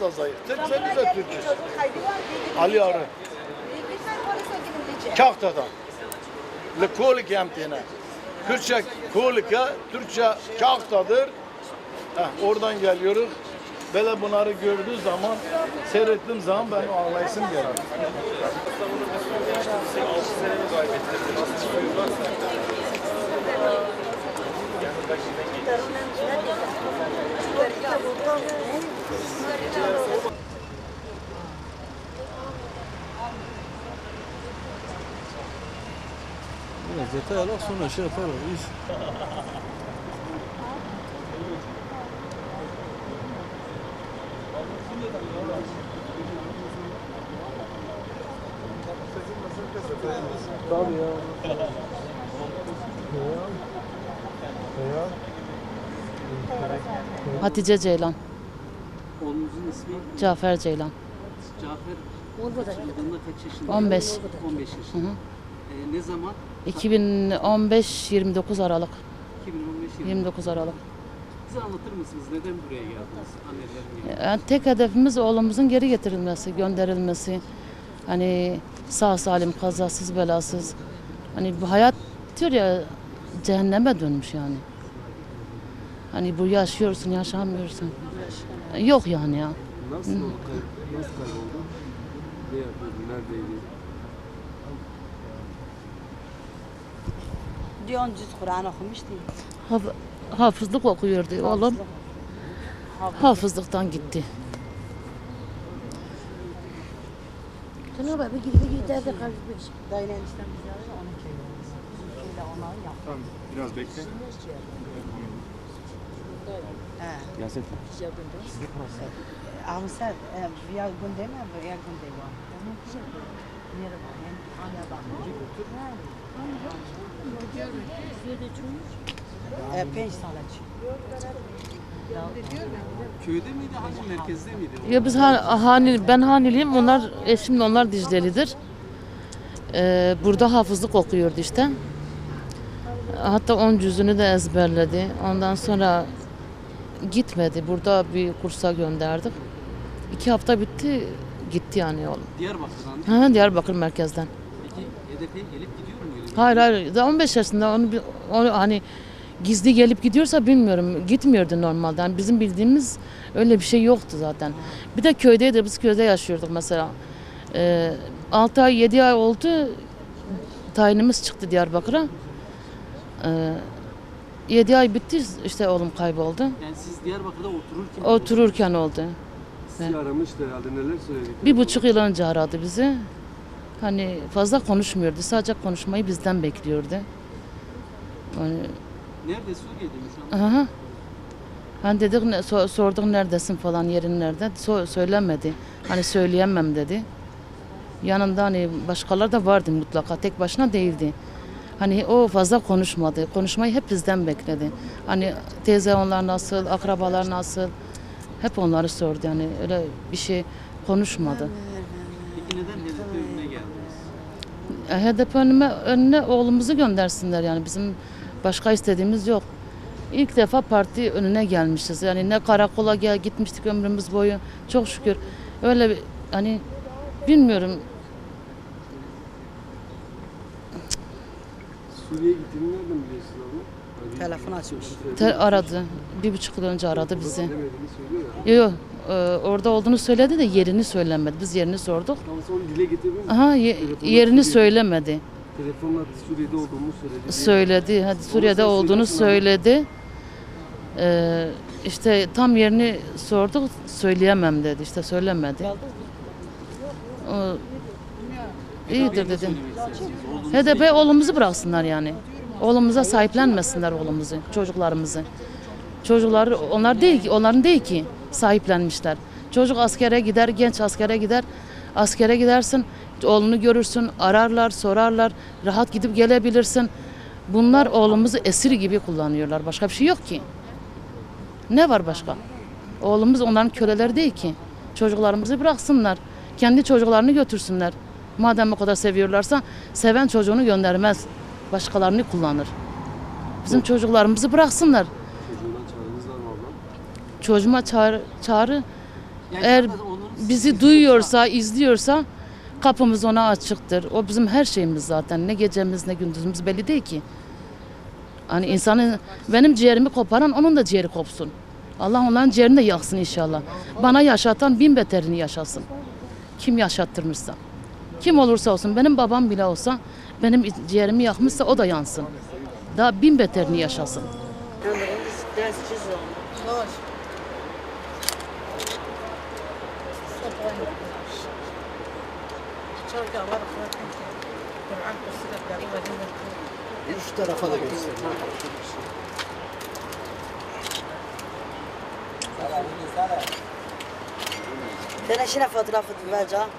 hepsi zayıf. Türkçe biz de Türkçüz. Ali Arı. Kahtadan. Likolik yemtine. Kürtçe kolika, Türkçe kahtadır. Heh, oradan geliyoruz. Böyle bunları gördüğü zaman, seyrettiğim zaman ben ağlayasım gelir. Biraz detay alak sonra şey yaparız. İş. Tabii ya. Hatice Ceylan, Oğlunuzun ismi Cafer Ceylan. Cafer. Yılında kaç yaşında? 15. 15 yaşında. Ee, ne zaman? 2015-29 Aralık. 2015 yılı. 29 Aralık. Bize anlatır mısınız? Neden buraya geldiniz? Annelerin. Yani tek hedefimiz oğlumuzun geri getirilmesi, gönderilmesi. Hani sağ salim, kazasız, belasız. Hani bu hayat diyor ya cehenneme dönmüş yani. Hani bu yaşıyorsun, yaşamıyorsun. Yok yani ya. Nasıl oldu? Nasıl kayboldu? Ne yapıyordu? Neredeydi? Diyon cüz Kur'an okumuştu. Haf- hafızlık okuyordu oğlum. Hafızlıktan gitti. Dayına eniştem bizi arıyor, onun köyü. Köyde onları yap. Tamam biraz bekle. Yasin. Sen, e, ya gündeme, ya gündeme. E, penç salaç. Köyde miydi? Hangi merkezde miydi? Ya biz ha, hani ben Haniliyim, onlar eşimle onlar Dicle'lidir. Ee, burada hafızlık okuyordu işte. Hatta on cüzünü de ezberledi. Ondan sonra gitmedi. Burada bir kursa gönderdik. İki hafta bitti, gitti yani oğlum. Diyarbakır'dan. Ha, Diyarbakır merkezden. Peki HDP'ye gelip gidiyor muydu? Hayır hayır, daha 15 yaşında onu, bir- onu hani gizli gelip gidiyorsa bilmiyorum. Gitmiyordu normalde. Yani bizim bildiğimiz öyle bir şey yoktu zaten. Bir de köydeydi, biz köyde yaşıyorduk mesela. Ee, 6 ay 7 ay oldu tayinimiz çıktı Diyarbakır'a. Ee, 7 ay bitti işte oğlum kayboldu. Yani siz Diyarbakır'da otururken Otururken oldu. Sizi aramıştı herhalde neler söyledik? Bir buçuk yıl önce aradı bizi. Hani fazla konuşmuyordu. Sadece konuşmayı bizden bekliyordu. Yani nerede Suriye'de mi şu an? Aha. Hani dedik so- sorduk neredesin falan yerin nerede? So- söylemedi. Hani söyleyemem dedi. Yanında hani başkalar da vardı mutlaka. Tek başına değildi. Hani o fazla konuşmadı. Konuşmayı hep bizden bekledi. Hani teyze onlar nasıl, akrabalar nasıl? Hep onları sordu yani öyle bir şey konuşmadı. Peki neden HDP önüne geldiniz? E, HDP önüme, önüne oğlumuzu göndersinler yani bizim başka istediğimiz yok. İlk defa parti önüne gelmişiz. Yani ne karakola gel gitmiştik ömrümüz boyu. Çok şükür. Öyle bir hani bilmiyorum Suriye'ye gittiğini nereden biliyorsun abla? Telefon açmış. te- aradı. Bir buçuk yıl önce aradı bizi. Yok yok e, orada olduğunu söyledi de yerini söylemedi. Biz yerini sorduk. Ama sonra dile getirdin mi? Aha ye- Telefonla yerini söylemedi. Telefonla Suriye'de olduğumu söyledi. Söyledi. Hadi Suriye'de olduğunu söyledi. Ee, işte tam yerini sorduk. Söyleyemem dedi. İşte söylemedi. O, iyidir Ne dedi. HDP oğlumuzu bıraksınlar yani. Oğlumuza sahiplenmesinler oğlumuzu, çocuklarımızı. Çocukları onlar değil ki, onların değil ki sahiplenmişler. Çocuk askere gider, genç askere gider. Askere gidersin, oğlunu görürsün, ararlar, sorarlar, rahat gidip gelebilirsin. Bunlar oğlumuzu esir gibi kullanıyorlar. Başka bir şey yok ki. Ne var başka? Oğlumuz onların köleleri değil ki. Çocuklarımızı bıraksınlar. Kendi çocuklarını götürsünler. Madem o kadar seviyorlarsa seven çocuğunu göndermez. Başkalarını kullanır. Bizim çocuklarımızı bıraksınlar. Çocuğuna çağrınız var mı abla? Çocuğuma çağrı, çağrı Yani Eğer onların bizi sesi duyuyorsa, izliyorsa kapımız ona açıktır. O bizim her şeyimiz zaten. Ne gecemiz ne gündüzümüz belli değil ki. Hani insanın benim ciğerimi koparan onun da ciğeri kopsun. Allah onların ciğerini de yaksın inşallah. Bana yaşatan bin beterini yaşasın. Kim yaşattırmışsa. Kim olursa olsun benim babam bile olsa benim ciğerimi yakmışsa o da yansın. Daha bin beterini yaşasın. Üç tarafa da göster. Ben eşine fotoğrafı vereceğim.